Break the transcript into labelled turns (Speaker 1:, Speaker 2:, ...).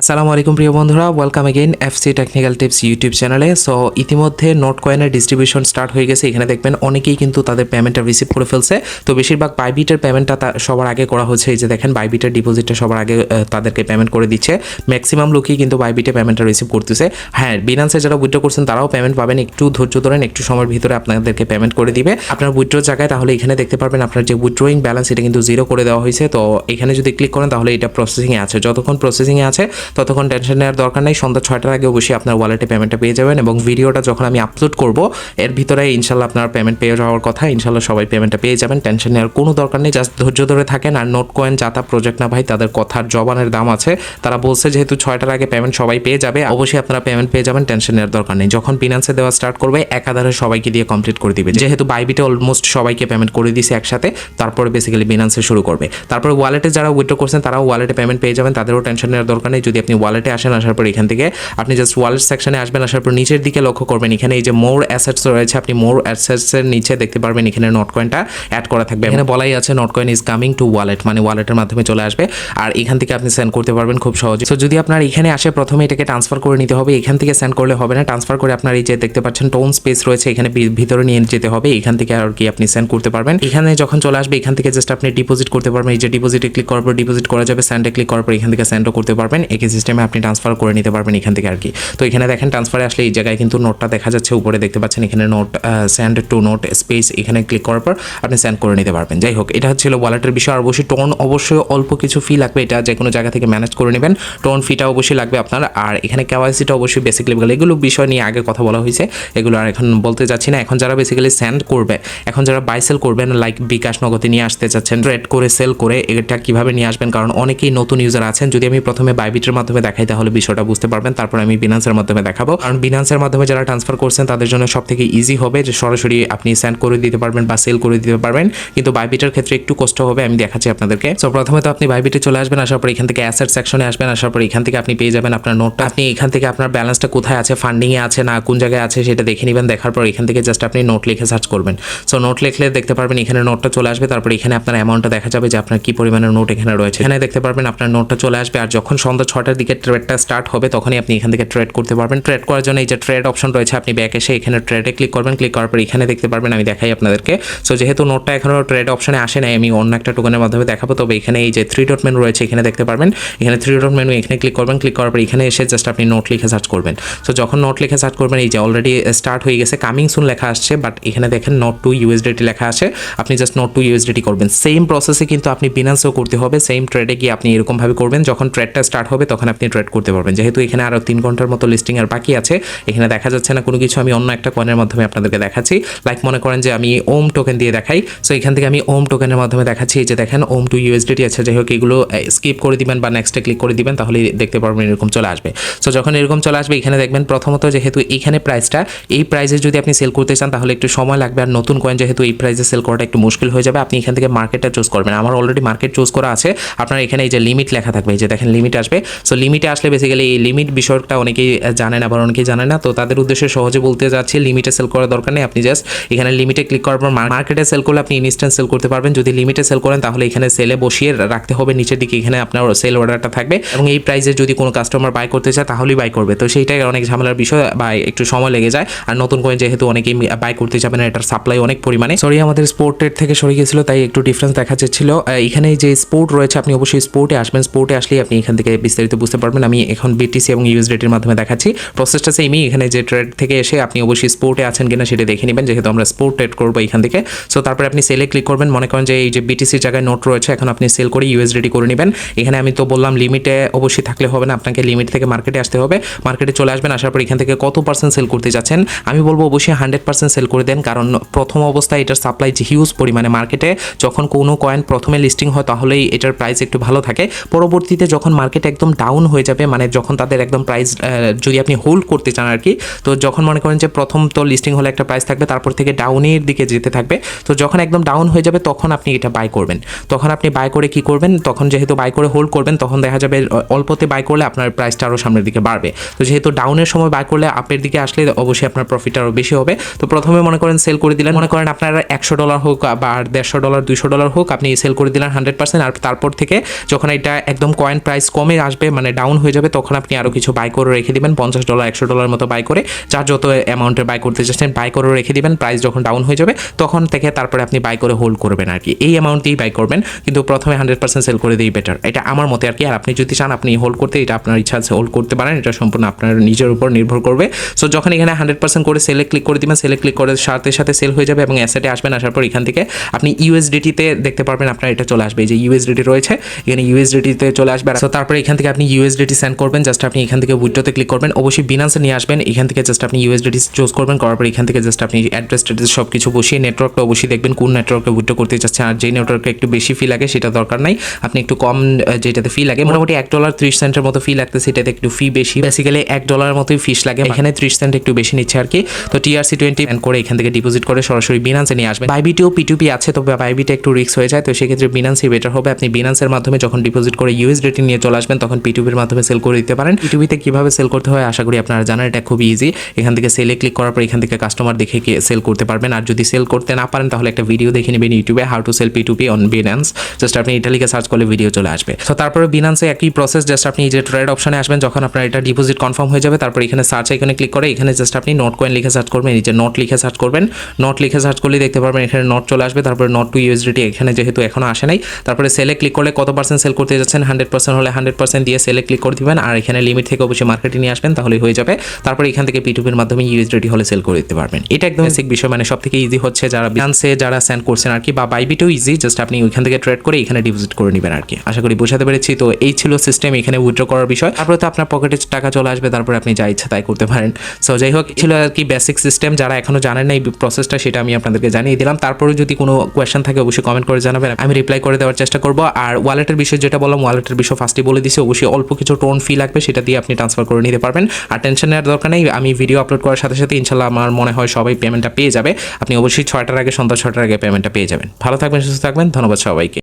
Speaker 1: আসসালামু আলাইকুম প্রিয় বন্ধুরা। Welcome again FC technical tips YouTube চ্যানেলে সো ইতিমধ্যে নোট কয়েনের ডিস্ট্রিবিউশন স্টার্ট হয়ে গেছে। এখানে দেখবেন অনেকেই কিন্তু তাদের পেমেন্টটা রিসিভ করে ফেলছে। তো, বেশিরভাগ বাইবিটের পেমেন্টটা সবার আগে করা হচ্ছে। এই যে দেখেন বাইবিটের ডিপোজিটটা সবার আগে তাদেরকে পেমেন্ট করে দিচ্ছে। ম্যাক্সিমাম লোকই কিন্তু বাইবিটে পেমেন্টটা রিসিভ করতেছে। হ্যাঁ বিনান্সে যারা উইথড্র করছেন, তারাও পেমেন্ট পাবেন। একটু ধৈর্য ধরেন, একটু সময়ের ভিতরে আপনাদেরকে পেমেন্ট করে দিবে। আপনার উইথড্রোর জায়গায় তাহলে এখানে দেখতে পারবেন আপনার যে উইথড্রোয়িং ব্যালেন্স এটা কিন্তু জিরো করে দেওয়া হয়েছে। তো, এখানে যদি ক্লিক করেন, তাহলে এটা প্রসেসিংয়ে আছে। যতক্ষণ প্রসেসিংয়ে আছে ততক্ষণ টেনশন নেওয়ার দরকার নেই। সন্ধ্যা ছয়টার আগে অবশ্যই আপনার ওয়ালেটে পেমেন্টটা পেয়ে যাবেন এবং ভিডিওটা যখন আমি আপলোড করব, এর ভিতরে ইনশাল্লাহ আপনার পেমেন্ট পেয়ে যাওয়ার কথা। ইনশাল্লাহ সবাই পেমেন্টটা পেয়ে যাবেন টেনশন নেওয়ার কোনো দরকার নেই। জাস্ট ধৈর্য ধরে থাকেন আর নোট কয়েন যাতা প্রজেক্ট না ভাই, তাদের কথার জবানের দাম আছে। তারা বলছে যেহেতু ছয়টার আগে পেমেন্ট সবাই পেয়ে যাবে, অবশ্যই আপনারা পেমেন্ট পেয়ে যাবেন টেনশন নেওয়ার দরকার নেই। যখন ফিনান্সে দেওয়া স্টার্ট করবে, একাধারে সবাইকে দিয়ে কমপ্লিট করে দিবে। যেহেতু বাইবিটে অলমোস্ট সবাইকে পেমেন্ট করে দিয়েছে একসাথে, তারপরে বেসিক্যালি বিনান্সে শুরু করবে। তারপরে ওয়ালেটে যারা উইথড্র করছেন, তারাও ওয়ালেটে পেমেন্ট পেয়ে যাবেন, তাদেরও টেনশন নেওয়ার দরকার নেই। যদি আপনি ওয়ালেটে আসেন, আসার পর এখান থেকে আপনি জাস্ট ওয়ালেট সেকশনে আসবেন, আসার পর নিচের দিকে লক্ষ্য করবেন, এখানে এই যে মোর অ্যাসেটস রয়েছে, আপনি মোর অ্যাসেটসের নিচে দেখতে পারবেন, এখানে নোট কয়েনটা অ্যাড করা থাকবে। এখানে বলাই আছে Notcoin is coming to wallet মানে ওয়ালেটের মাধ্যমে চলে আসবে, আর এখান থেকে আপনি সেন্ড করতে পারবেন খুব সহজে। তো যদি আপনার এখানে আসে, প্রথমে এটাকে ট্রান্সফার করে নিতে হবে, এখান থেকে সেন্ড করলে হবে না ট্রান্সফার করে আপনার এই যে দেখতে পাচ্ছেন টোন স্পেস রয়েছে, এখানে ভিতরে নিয়ে যেতে হবে, এখান থেকে আর কি আপনি সেন্ড করতে পারবেন। এখানে যখন চলে আসবে, এখান থেকে জাস্ট আপনি ডিপোজিট করতে পারবেন, এই যে ডিপোজিটে ক্লিক করার পর ডিপোজিট করা যাবে স্যান্ডে ক্লিক করার পর এখান থেকে স্যান্ডও করতে পারবেন। একই সিস্টেমে আপনি ট্রান্সফার করে নিতে পারবেন এখান থেকে আর কি। তো এখানে দেখেন ট্রান্সফারে আসলে এই জায়গায় কিন্তু নোটটা দেখা যাচ্ছে, উপরে দেখতে পাচ্ছেন এখানে Not send to Not Space এখানে ক্লিক করার পর আপনি স্যান্ড করে নিতে পারবেন। যাই হোক, এটা হচ্ছিল ওয়ালেটের বিষয়। আর অবশ্যই টোন অবশ্যই অল্প কিছু ফি লাগবে, এটা যে কোনো জায়গা থেকে ম্যানেজ করে নেবেন। টোন ফিটা অবশ্যই লাগবে আপনার। আর এখানে কেওয়াইসিটা অবশ্যই বেসিক লেভেল এগুলো বিষয় নিয়ে আগে কথা বলা হয়েছে। এগুলো আর এখন বলতে যাচ্ছি না। এখন যারা বেসিক্যালি স্যান্ড করবে, এখন যারা বাই সেল করবেন লাইক বিকাশ নগদে নিয়ে আসতে চাচ্ছেন ট্রেড করে সেল করে এটা কীভাবে নিয়ে আসবেন? কারণ অনেকেই নতুন ইউজার আছেন। যদি আমি প্রথমে বাইবিটের মাধ্যমে দেখাই, তাহলে বিষয়টা বুঝতে পারবেন। তারপর আমি বিনান্সের মাধ্যমে দেখাবো। কারণ বিনান্সের মাধ্যমে যারা ট্রান্সফার করছেন, তাদের জন্য সব থেকে ইজি হবে যে সরাসরি আপনি সেন্ড করে দিতে পারবেন বা সেল করে দিতে পারবেন। কিন্তু বাইবিটের ক্ষেত্রে একটু কষ্ট হবে, আমি দেখাচ্ছি আপনাদেরকে। সো প্রথমে তো আপনি বাইবিটে চলে আসবেন, আসার পর এখান থেকে অ্যাসেট সেকশনে আসবেন, আসার পর এখান থেকে আপনি পেয়ে যাবেন আপনার নোটটা আপনি এখান থেকে আপনার ব্যালেন্সটা কোথায় আছে ফান্ডিংয়ে আছে না, কোন জায়গায় আছে, সেটা দেখে নেবেন। দেখার পর এখান থেকে জাস্ট আপনি নোট লিখে সার্চ করবেন। সো নোট লিখলে দেখতে পারবেন এখানে নোটটা চলে আসবে, তারপর এখানে আপনার অ্যামাউন্টটা দেখা যাবে যে আপনার কি পরিমাণের নোট এখানে রয়েছে। এখানে দেখতে পারবেন আপনার নোটটা চলে আসবে, আর যখন সন্ধ্যা ছটার দিকে ট্রেডটা স্টার্ট হবে, তখনই আপনি এখান থেকে ট্রেড করতে পারবেন। ট্রেড করার জন্য এই যে ট্রেড অপশন রয়েছে, আপনি ব্যাক এসে এখানে ট্রেডে ক্লিক করবেন। ক্লিক করার পর এখানে দেখতে পারবেন, আমি দেখাই আপনাদেরকে। সো যেহেতু নোটটা এখনও ট্রেড অপশনে আসে নাই, আমি অন্য একটা টোকেনের মাধ্যমে দেখাবো। তবে এখানে এই যে থ্রি ডট মেনু রয়েছে, এখানে দেখতে পারবেন। এখানে থ্রি ডট মেনু এখানে ক্লিক করবেন। ক্লিক করার পর এখানে এসে জাস্ট আপনি নোট লিখে সার্চ করবেন। সো যখন নোট লিখে সার্চ করবেন, এই যে অলরেডি স্টার্ট হয়ে গেছে কামিং সুন লেখা আসছে বাট এখানে দেখেন নোট টু ইউএসডিটি লেখা আছে। আপনি জাস্ট নোট টু ইউএসডিটি করবেন। সেম প্রসেসে কিন্তু আপনি বিনান্সও করতে হবে সেম ট্রেডে গিয়ে আপনি এরকমভাবে করবেন। যখন ট্রেডটা স্টার্ট হবে তখন আপনি ট্রেড করতে পারবেন। যেহেতু এখানে আরও তিন ঘণ্টার মতো লিস্টিং আর বাকি আছে, এখানে দেখা যাচ্ছে না কোনো কিছু, আমি অন্য একটা কয়েনের মাধ্যমে আপনাদেরকে দেখাচ্ছি। লাইক মনে করেন যে আমি ওম টোকেন দিয়ে দেখাই সো এখান থেকে আমি ওম টোকেনের মাধ্যমে দেখাচ্ছি যে দেখেন ওম টু ইউএসডিটি আছে যাই হোক এগুলো স্কিপ করে দিবেন বা নেক্সটে ক্লিক করে দিবেন তাহলে দেখতে পারবেন এরকম চলে আসবে। সো যখন এরকম চলে আসবে, এখানে দেখবেন প্রথমত যেহেতু এখানে প্রাইসটা এই প্রাইসে যদি আপনি সেল করতে চান, তাহলে একটু সময় লাগবে, আর নতুন কয়েন যেহেতু এই প্রাইসে সেল করাটা একটু মুশকিল হয়ে যাবে, আপনি এখান থেকে মার্কেটটা চুজ করবেন। আমার অলরেডি মার্কেট চুজ করা আছে, আপনার এখানে এই যে লিমিট লেখা থাকবে, এই যে দেখেন লিমিট আসবে সো লিমিটে আসলে বেসিক্যালি এই লিমিট বিষয়টা অনেকেই জানে না বা অনেকেই জানে না। তো তাদের উদ্দেশ্যে সহজে বলতে যাচ্ছি লিমিটে সেল করার দরকার নেই। আপনি জাস্ট এখানে লিমিটে ক্লিক করার পর মার্কেটে সেল করলে আপনি ইনস্ট্যান্ট সেল করতে পারবেন। যদি লিমিটে সেল করেন, তাহলে এখানে সেলে বসিয়ে রাখতে হবে। নিচের দিকে এখানে আপনার সেল অর্ডারটা থাকবে। এবং এই প্রাইসে যদি কোনো কাস্টমার বাই করতে চায়, তাহলেই বাই করবে। তো সেইটাই অনেক ঝামেলার বিষয়, বা একটু সময় লেগে যায়। আর নতুন কয়েন যেহেতু অনেকেই বাই করতে যাবে না এটার সাপ্লাই অনেক পরিমাণে। সরি আমাদের স্পোর্টের থেকে সরে গিয়েছিল, তাই একটু ডিফারেন্স দেখা যাচ্ছিল। এখানে যে স্পোর্ট রয়েছে, আপনি অবশ্যই স্পোর্টে আসবেন। স্পোর্টে আসলেই আপনি এখান থেকে বিস্তারিত বুঝতে পারবেন। আমি এখন বিটিসি এবং ইউএসডিটির মাধ্যমে দেখাচ্ছি। প্রসেসটা সেমই এখানে যে ট্রেড থেকে এসে আপনি অবশ্যই স্পোর্টে আছেন কিনা সেটা দেখে নেবেন। যেহেতু আমরা স্পোর্ট ট্রেড করব এখান থেকে। সো তারপরে আপনি সেলে ক্লিক করবেন। মনে করেন যে এই যে বিটিসির জায়গায় নোট রয়েছে, এখন আপনি সেল করে ইউএসডিটি করে নেবেন। এখানে আমি তো বললাম লিমিটে অবশ্যই থাকলে হবে না। আপনাকে লিমিট থেকে মার্কেটে আসতে হবে। মার্কেটে চলে আসবেন, আসার পর এখান থেকে কত পার্সেন্ট সেল করতে যাচ্ছেন? আমি বলব অবশ্যই হান্ড্রেড পার্সেন্ট সেল করে দেন। কারণ প্রথম অবস্থায় এটার সাপ্লাই যে হিউজ পরিমাণে মার্কেটে যখন কোনো কয়েন প্রথমে লিস্টিং হয়, তাহলেই এটার প্রাইস একটু ভালো থাকে। পরবর্তীতে যখন মার্কেট একদম ডাউন হয়ে যাবে মানে যখন তাদের একদম প্রাইস যদি আপনি হোল্ড করতে চান আর কি, তো যখন মনে করেন যে প্রথম তো লিস্টিং হলে একটা প্রাইস থাকবে, তারপর থেকে ডাউনের দিকে যেতে থাকবে, তো যখন একদম ডাউন হয়ে যাবে তখন আপনি এটা বাই করবেন। তখন আপনি বাই করে কি করবেন? তখন যেহেতু বাই করে হোল্ড করবেন, তখন দেখা যাবে অল্পতে বাই করলে আপনার প্রাইসটা আরও সামনের দিকে বাড়বে। তো যেহেতু ডাউনের সময় বাই করলে আপের দিকে আসলে অবশ্যই আপনার প্রফিট আরও বেশি হবে। তো প্রথমে মনে করেন সেল করে দিলেন, মনে করেন আপনার একশো ডলার হোক বা দেড়শো ডলার দুইশো ডলার হোক, আপনি সেল করে দিলেন হান্ড্রেড পার্সেন্ট আর তারপর থেকে যখন এটা একদম কয়েন প্রাইস কমে আসবে আসবে মানে ডাউন হয়ে যাবে, তখন আপনি আরও কিছু বাই করে রেখে দিবেন, পঞ্চাশ ডলার একশো ডলার মতো বাই করে, যার যত অ্যামাউন্টের বাই করতে চাচ্ছেন বাই করে রেখে দিবেন প্রাইস যখন ডাউন হয়ে যাবে, তখন থেকে তারপরে আপনি বাই করে হোল্ড করবেন আর কি। এই অ্যামাউন্ট দিয়েই বাই করবেন, কিন্তু প্রথমে হান্ড্রেড পার্সেন্ট সেল করে দিই বেটার এটা আমার মতে আর কি, আর আপনি যদি চান আপনি হোল্ড করতে, এটা আপনার ইচ্ছা আছে হোল্ড করতে পারেন, এটা সম্পূর্ণ আপনার নিজের উপর নির্ভর করবে। সো যখন এখানে হান্ড্রেড পার্সেন্ট করে সেলে ক্লিক করে দিবেন সেলে ক্লিক করে সাথে সাথে সেল হয়ে যাবে এবং অ্যাসেটে আসবেন, আসার পর এখান থেকে আপনি ইউএসডিটিতে দেখতে পারবেন আপনার এটা চলে আসবে। যে ইউএসডিটি রয়েছে, এখানে ইউএসডিটিতে চলে আসবে। সো তারপরে এখান থেকে আপনি ইউএসডিটি সেন্ড করবেন জাস্ট আপনি এখান থেকে উইড্রোতে ক্লিক করবেন। অবশ্যই বিনান্সে নিয়ে আসবেন, এখান থেকে জাস্ট আপনি ইউএসডিটি চুজ করবেন, করার পর এখান থেকে জাস্ট আপনি অ্যাড্রেস ট্যাড্রেস সব কিছু বসিয়ে নেটওয়ার্কটা অবশ্যই দেখবেন, কোন নেটওয়ার্কে উইড্রো করতে চাচ্ছেন। আর যেই নেটওয়ার্কে একটু বেশি ফি লাগে, সেটা দরকার নাই। আপনি একটু কম যেটাতে ফি লাগে, মোটামুটি এক ডলার ত্রিশ সেন্টের মতো ফি লাগতেছে, এটাতে একটু ফি বেশি। বেসিক্যালি এক ডলারের মতোই ফিস লাগে, এখানে ত্রিশ সেন্ট একটু বেশি নিচ্ছে আর কি। তো টিআরসি টোয়েন্টি করে এখান থেকে ডিপোজিট করে সরাসরি বিনান্সে নিয়ে আসবেন। বাইবিটিও পিটুপি আছে, তবে বাইবিটা একটু রিস্ক হয়ে যায়, তো সেক্ষেত্রে বিনান্সই বেটার হবে। আপনি বিনান্সের মাধ্যমে যখন ডিপোজিট করে ইউএসডিটি নিয়ে চলে আসবেন, তখন পিটুপির মাধ্যমে সেল করে দিতে পারেন। পিটুপিতে কীভাবে সেল করতে হয় আশা করি আপনারা জানেন, এটা খুব ইজি এখান থেকে সেলে ক্লিক করার পর এখান থেকে কাস্টমার দেখে সেল করতে পারবেন। আর যদি সেল করতে না পারেন, তাহলে একটা ভিডিও দেখে নেবেন ইউটিউবে how to sell P two P on Binance just আপনি ইটালিকে সার্চ করলে ভিডিও চলে আসবে। তো তারপরে বিনান্সে একই প্রসেস জাস্ট আপনি যে ট্রেড অপশনে আসবেন, যখন আপনার এটা ডিপোজিট কনফার্ম হয়ে যাবে, তারপর এখানে সার্চ এখানে ক্লিক করে, এখানে জাস্ট আপনি নোট কয়েন লিখে সার্চ করবেন যে নোট লিখে সার্চ করবেন। নোট লিখে সার্চ করলে দেখতে পারবেন, এখানে নোট চলে আসবে, তারপরে নোট টু ইউএসডিটি এখানে যেহেতু এখনও আসে নাই। তারপরে সেলে ক্লিক করলে কত পার্সেন্ট সেল করতে যাচ্ছেন? হান্ড্রেড পার্সেন্ট হলে হান্ড্রেড পার্সেন্ট দিয়ে সেলে ক্লিক করে দিবেন, আর এখানে লিমিট থেকে অবশ্যই মার্কেটে নিয়ে আসবেন তাহলে হয়ে যাবে। তারপরে এখান থেকে পিটুপির মাধ্যমে ইউএসডিটি হলে সেল করে দিতে পারবেন। এটা একদম বেসিক বিষয় মানে সব থেকে ইজি হচ্ছে যারা বিনান্সে যারা সেন্ড করছেন আর কি, বা বাইবিটেও ইজি জাস্ট আপনি ওইখান থেকে ট্রেড করে এখানে ডিপোজিট করে নেবেন আর কি। আশা করি বোঝাতে পেরেছি, তো এই ছিল সিস্টেম এখানে উইথড্র করার বিষয়। তারপরে তো আপনার পকেটে টাকা চলে আসবে, তারপরে আপনি যা ইচ্ছা তাই করতে পারেন। সো যাই হোক ছিল আর কি বেসিক সিস্টেম যারা এখনও জানেন না এই প্রসেসটা সেটা আমি আপনাদেরকে জানিয়ে দিলাম। তারপরে যদি কোনো কোয়েশ্চেন থাকে, অবশ্যই কমেন্ট করে জানাবেন। আমি রিপ্লাই করে দেওয়ার চেষ্টা করব। আর ওয়ালেটের বিষয় যেটা বললাম ওয়ালেটের বিষয় ফার্স্টে বলে দিছি, অবশ্যই অল্প কিছু টোন ফি লাগবে, সেটা দিয়ে আপনি ট্রান্সফার করে নিতে পারবেন। আর টেনশন নেওয়ার দরকার নেই, আমি ভিডিও আপলোড করার সাথে সাথে ইনশাল্লাহ আমার মনে হয় সবাই পেমেন্টটা পেয়ে যাবে। আপনি অবশ্যই ছয়টার আগে, সন্ধ্যা ছটার আগে পেমেন্টটা পেয়ে যাবেন। ভালো থাকবেন, সুস্থ থাকবেন, ধন্যবাদ সবাইকে।